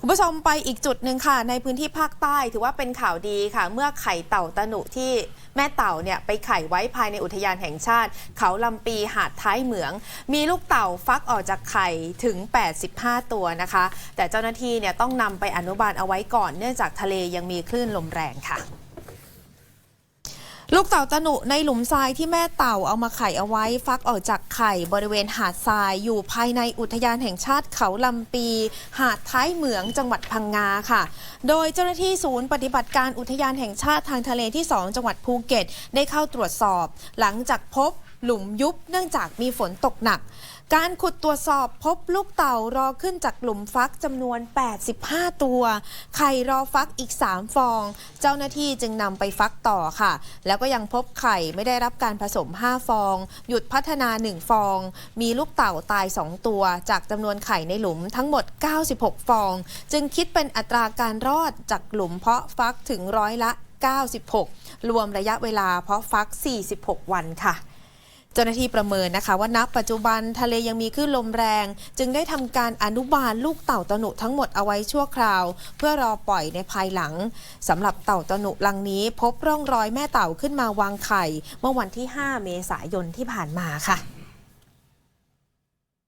คุณผู้ชมไปอีกจุดหนึ่งค่ะ ในพื้นที่ภาคใต้ถือว่าเป็นข่าวดีค่ะ เมื่อไข่เต่าตะหนุที่แม่เต่าเนี่ยไปไข่ไว้ภายในอุทยานแห่งชาติ เขาลำปีหาดท้ายเหมือง มีลูกเต่าฟักออกจากไข่ถึง 85 ตัวนะคะ แต่เจ้าหน้าที่เนี่ยต้องนำไปอนุบาลเอาไว้ก่อนเนื่องจากทะเลยังมีคลื่นลมแรงค่ะ ลูกเต่าตะหนุในหลุมทรายที่แม่เต่าเอามาไข่เอาไว้ ฟักออกจากไข่บริเวณหาดทรายอยู่ภายในอุทยานแห่งชาติเขาลำปี หาดท้ายเหมืองจังหวัดพังงาค่ะ โดยเจ้าหน้าที่ศูนย์ปฏิบัติการอุทยานแห่งชาติทางทะเลที่ 2 จังหวัดภูเก็ต ได้เข้าตรวจสอบ หลังจากพบ หลุมยุบเนื่องจากมีฝนตกหนัก การขุดตรวจสอบพบลูกเต่ารอขึ้นจากหลุมฟักจำนวน 85 ตัว ไข่รอฟักอีก 3 ฟอง เจ้าหน้าที่จึงนำไปฟักต่อค่ะ แล้วก็ยังพบไข่ไม่ได้รับการผสม 5 ฟอง หยุดพัฒนา 1 ฟอง มีลูกเต่าตาย 2 ตัว จากจำนวนไข่ในหลุมทั้งหมด 96 ฟอง จึงคิดเป็นอัตราการรอดจากหลุมเพาะฟักถึงร้อยละ 96 รวมระยะเวลาเพาะฟัก 46 วันค่ะ จ้าหน้าที่ประเมินนะคะ ว่านับปัจจุบันทะเลยังมีคลื่นลมแรง จึงได้ทำการอนุบาลลูกเต่าตะหนุทั้งหมดเอาไว้ชั่วคราว เพื่อรอปล่อยในภายหลังสำหรับเต่าตะหนุลังนี้ พบร่องรอยแม่เต่าขึ้นมาวางไข่ เมื่อวันที่ 5 เมษายนที่ผ่านมาค่ะ